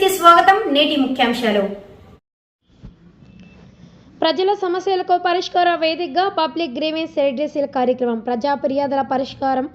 కి స్వాగతం నేటి ముఖ్యాంశాలు. ప్రజల సమస్యలకు పరిష్కార వేదికగా పబ్లిక్ గ్రీవెన్స్ రెడ్రెసీల కార్యక్రమం ప్రజా ఫిర్యాదుల పరిష్కారం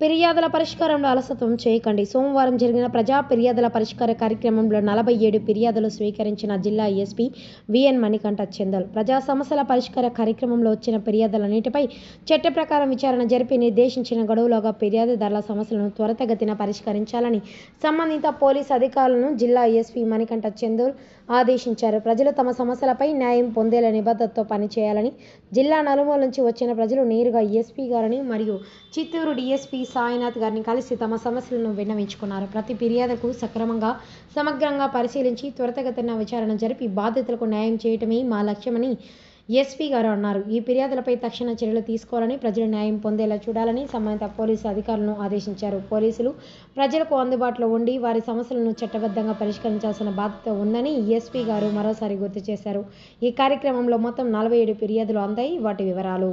ఫిర్యాదుల పరిష్కారంలో అలసత్వం చేయకండి. సోమవారం జరిగిన ప్రజా ఫిర్యాదుల పరిష్కార కార్యక్రమంలో నలభై ఏడు ఫిర్యాదులు స్వీకరించిన జిల్లా ఎస్పీ విఎన్ మణికంఠ చందల్. ప్రజా సమస్యల పరిష్కార కార్యక్రమంలో వచ్చిన ఫిర్యాదులన్నిటిపై చట్ట ప్రకారం విచారణ జరిపి నిర్దేశించిన గడువులోగా ఫిర్యాదుదారుల సమస్యలను త్వరితగతిన పరిష్కరించాలని సంబంధిత పోలీస్ అధికారులను జిల్లా ఎస్పీ మణికంఠ చందూర్ ఆదేశించారు. ప్రజలు తమ సమస్యలపై న్యాయం పొందేలా నిబద్ధతతో పనిచేయాలని జిల్లా నలుమూల నుంచి వచ్చిన ప్రజలు నేరుగా ఎస్పీ గారిని మరియు చిత్తూరు డిఎస్పీ సాయినాథ్ గారిని కలిసి తమ సమస్యలను విన్నవించుకున్నారు. ప్రతి ఫిర్యాదుకు సక్రమంగా సమగ్రంగా పరిశీలించి త్వరితగతిన విచారణ జరిపి బాధితులకు న్యాయం చేయటమే మా లక్ష్యమని ఎస్పీ గారు అన్నారు. ఈ ఫిర్యాదులపై తక్షణ చర్యలు తీసుకోవాలని ప్రజలు న్యాయం పొందేలా చూడాలని సంబంధిత పోలీసు అధికారులను ఆదేశించారు. పోలీసులు ప్రజలకు అందుబాటులో ఉండి వారి సమస్యలను చట్టబద్ధంగా పరిష్కరించాల్సిన బాధ్యత ఉందని ఎస్పీ గారు మరోసారి గుర్తు చేశారు. ఈ కార్యక్రమంలో మొత్తం నలభై ఏడు ఫిర్యాదులు అందాయి. వాటి వివరాలు